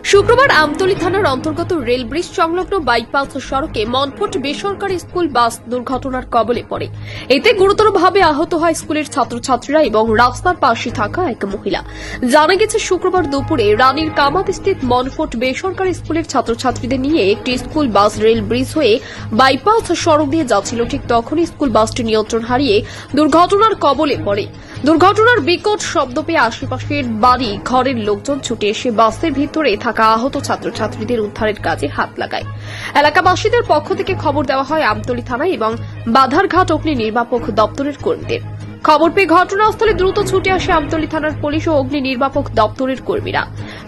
শুক্রবার আমতলী থানার অন্তর্গত রেল ব্রিজ সংলগ্ন বাইপাস সড়কে মনফট বেসরকারি স্কুল বাস দুর্ঘটনার কবলে পড়ে। এতে গুরুতরভাবে আহত হয় স্কুলের ছাত্রছাত্রীরা এবং রাস্তার পাশে থাকা এক মহিলা। জানা গেছে, শুক্রবার দুপুরে রানীর কামাত স্থিত মনফট বেসরকারি স্কুলের ছাত্রছাত্রীদের নিয়ে একটি স্কুল বাস রেল ব্রিজ হয়ে বাইপাস সড়ক দিয়ে যাচ্ছিল। ঠিক তখনই স্কুল বাসটি নিয়ন্ত্রণ হারিয়ে দুর্ঘটনার কবলে পড়ে। দুর্ঘটনার বিকট শব্দ পেয়ে আশেপাশের বাড়ি ঘরের লোকজন ছুটে এসে বাসের ভিতরে থাকা আহত ছাত্রছাত্রীদের উদ্ধারের কাজে হাত লাগায়। এলাকাবাসীদের পক্ষ থেকে খবর দেওয়া হয়, আমতলী থানায় এবং বাধারঘাট অগ্নি নির্বাপক দপ্তরের কর্মীদের। খবর পেয়ে ঘটনাস্থলে দ্রুত ছুটে আসে আমতলী থানার পুলিশ ও অগ্নি নির্বাপক দপ্তরের কর্মীরা।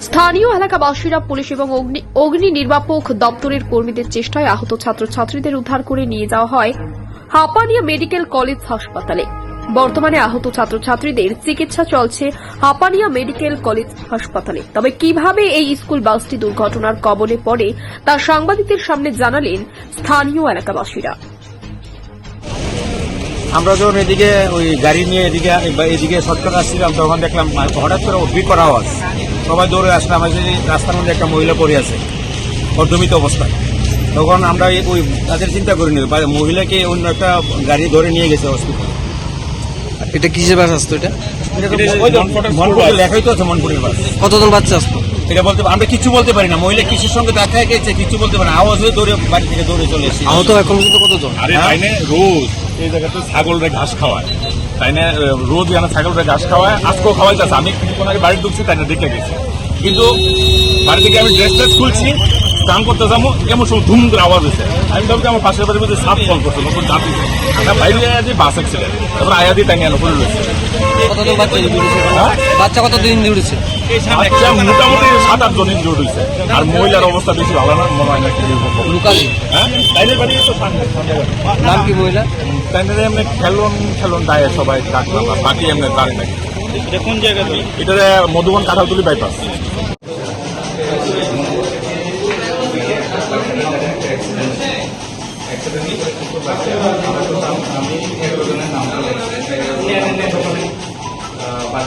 স্থানীয় এলাকাবাসীরা পুলিশ এবং অগ্নি অগ্নি নির্বাপক দপ্তরের কর্মীদের চেষ্টায় আহত ছাত্রছাত্রীদের উদ্ধার করে নিয়ে যাওয়া হয় হাপানিয়া মেডিকেল কলেজ হাসপাতালে। বর্তমানে আহত ছাত্রছাত্রীদের চিকিৎসা চলছে হাপানিয়া মেডিকেল কলেজ হাসপাতালে। তবে কীভাবে এই স্কুল বাসটি দুর্ঘটনার কবলে পড়ে তা সাংবাদিকদের সামনে জানালেন স্থানীয় এলাকাবাসীরা। আমরা যখন এদিকে ওই গাড়ি নিয়ে এদিকে এদিকে শর্টকাট আসছিলাম, তখন দেখলাম হঠাৎ করে বিকট আওয়াজ সবাই দৌড়ে আসলাম আসলে রাস্তার মধ্যে একটা মহিলা পড়ে আছে অর্ধমিত অবস্থায়। তখন আমরা ওই তাদের চিন্তা করিনি মহিলাকে অন্য একটা গাড়ি ধরে নিয়ে গেছে হসপিটাল এটা কিসের বাস আসতো এটা? লেখাই তো আছে মনপুরের বাস। কতজন বাচ্চা আসতো? এটা বলতে আমরা কিছু বলতে পারি না। মহিলা কিসের সঙ্গে দেখা গেছে কিছু বলতে পারি না। আওয়াজ হয়ে দৌড়ে বাড়ি থেকে দৌড়ে চলে এসেছি। আহত এখন কিন্তু কতজন? আরে হ্যাঁ? রোজ এই জায়গাতে ছাগলরে ঘাস খাওয়ায়। তাই না রোজ জানা ছাগলরে ঘাস খাওয়ায়। আজকেও খাওয়াইতেছে। আমি কিছুক্ষণ আগে বাড়ি ঢুকছি তাই না দেখে গেছি। কিন্তু বাড়ি থেকে আমি ড্রেস ট্রেস খুলছি, স্নান করতে যাব এমন সব ধুম করে আওয়াজ হয়েছে। আমি ভাবছি আমার পাশের বাড়ির মধ্যে সাপ কল করছে, নতুন জাতি। বাইরে আছি বাস অ্যাক্সিডেন্ট তারপর আয়াদি টাঙিয়ে নতুন করে রয়েছে বাচ্চা কত দিন বাচ্চা মোটামুটি সাত আট জন ইনজোর্ড হয়েছে আর মহিলার অবস্থা বেশি ভালো না মনে হয় না কি লুকালি? হ্যাঁ? বাড়ি তো। নাম কি মহিলা? এমনি খেলন খেলন দায় সবাই ডাকলাম বাকি এমনি দাঁড়িয়ে নাকি এটা কোন জায়গাতে এটা মধুবন কাঁঠালতুলি বাইপাস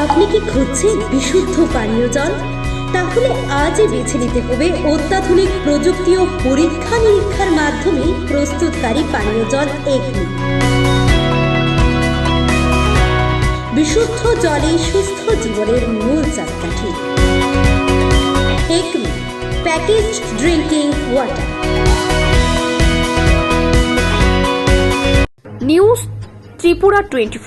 আপনি কি খুঁজছেন বিশুদ্ধ পানীয় জল? তাহলে আজই বেছে নিতে হবে অত্যাধুনিক প্রযুক্তি ও পরীক্ষা নিরীক্ষার মাধ্যমে প্রস্তুতকারী পানীয় জল এগনি বিশুদ্ধ জলে সুস্থ জীবনের মূল চাকাঠি। Acme package drinking water news Tripura twenty